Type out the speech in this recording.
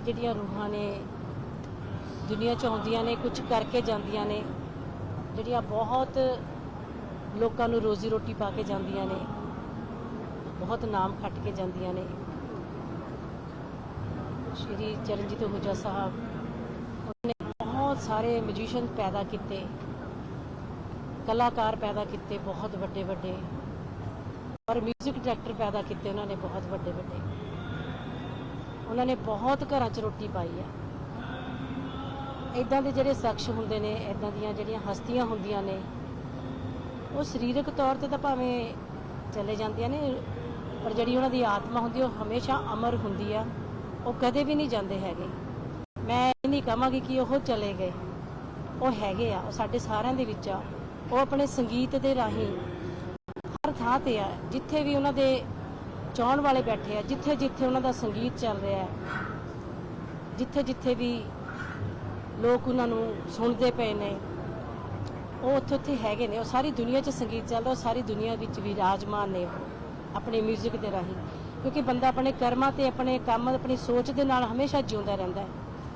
ਇਹ ਜਿਹੜੀਆਂ ਰੂਹਾਂ ਨੇ, ਦੁਨੀਆ 'ਚ ਆਉਂਦੀਆਂ ਨੇ ਕੁਝ ਕਰਕੇ ਜਾਂਦੀਆਂ ਨੇ, ਜਿਹੜੀਆਂ ਬਹੁਤ ਲੋਕਾਂ ਨੂੰ ਰੋਜ਼ੀ ਰੋਟੀ ਪਾ ਕੇ ਜਾਂਦੀਆਂ ਨੇ, ਬਹੁਤ ਨਾਮ ਖੱਟ ਕੇ ਜਾਂਦੀਆਂ ਨੇ। ਸ਼੍ਰੀ ਚਰਨਜੀਤ ਹੁਜਾ ਸਾਹਿਬ, ਉਹਨੇ ਬਹੁਤ ਸਾਰੇ ਮਿਊਜ਼ੀਸ਼ੀਅਨ ਪੈਦਾ ਕੀਤੇ, ਕਲਾਕਾਰ ਪੈਦਾ ਕੀਤੇ, ਬਹੁਤ ਵੱਡੇ ਵੱਡੇ ਔਰ 뮤직 ਡਾਇਰੈਕਟਰ ਪੈਦਾ ਕੀਤੇ, ਉਹਨਾਂ ਨੇ ਬਹੁਤ ਵੱਡੇ ਵੱਡੇ ਉਹਨਾਂ ਨੇ ਬਹੁਤ ਘਰਾਂ 'ਚ ਰੋਟੀ ਪਾਈ ਹੈ। ਇਦਾਂ ਦੇ ਜਿਹੜੇ ਸ਼ਖਸ ਹੁੰਦੇ ਨੇ ਇਦਾਂ ਦੀਆਂ ਜਿਹੜੀਆਂ ਹਸਤੀਆਂ ਹੁੰਦੀਆਂ ਨੇ, ਉਹ ਸਰੀਰਕ ਤੌਰ ਤੇ ਤਾਂ ਭਾਵੇਂ ਚਲੇ ਜਾਂਦੀਆਂ ਨੇ, ਪਰ ਜਿਹੜੀ ਉਹਨਾਂ ਦੀ ਆਤਮਾ ਹੁੰਦੀ ਉਹ ਹਮੇਸ਼ਾ ਅਮਰ ਹੁੰਦੀ ਆ। ਉਹ ਕਦੇ ਵੀ ਨਹੀਂ ਜਾਂਦੇ ਹੈਗੇ। ਮੈਂ ਇਹ ਨਹੀਂ ਕਹਾਂਗੀ ਕਿ ਉਹ ਚਲੇ ਗਏ। ਉਹ ਹੈਗੇ ਆ, ਉਹ ਸਾਡੇ ਸਾਰਿਆਂ ਦੇ ਵਿੱਚ ਆ। ਉਹ ਆਪਣੇ ਸੰਗੀਤ ਦੇ ਰਾਹੀਂ ਹਰ ਥਾਂ ਤੇ ਆ। ਜਿੱਥੇ ਵੀ ਉਹਨਾਂ ਦੇ ਚਾਹਣ ਵਾਲੇ ਬੈਠੇ ਆ, ਜਿੱਥੇ ਜਿੱਥੇ ਉਹਨਾਂ ਦਾ ਸੰਗੀਤ ਚੱਲ ਰਿਹਾ ਹੈ, ਜਿੱਥੇ ਜਿੱਥੇ ਵੀ ਲੋਕ ਉਹਨਾਂ ਨੂੰ ਸੁਣਦੇ ਪਏ ਨੇ, ਉਹ ਉੱਥੇ ਉੱਥੇ ਹੈਗੇ ਨੇ, ਉਹ ਸਾਰੀ ਦੁਨੀਆ 'ਚ ਸੰਗੀਤ ਚੱਲਦਾ, ਉਹ ਸਾਰੀ ਦੁਨੀਆ ਵਿੱਚ ਵੀ ਰਾਜਮਾਨ ਨੇ ਉਹ, ਆਪਣੇ 뮤직 ਦੇ ਰਾਹੀਂ, ਕਿਉਂਕਿ ਬੰਦਾ ਆਪਣੇ ਕਰਮਾਂ ਤੇ ਆਪਣੇ ਕੰਮ, ਆਪਣੀ ਸੋਚ ਦੇ ਨਾਲ ਹਮੇਸ਼ਾ ਜਿਉਂਦਾ ਰਹਿੰਦਾ ਹੈ।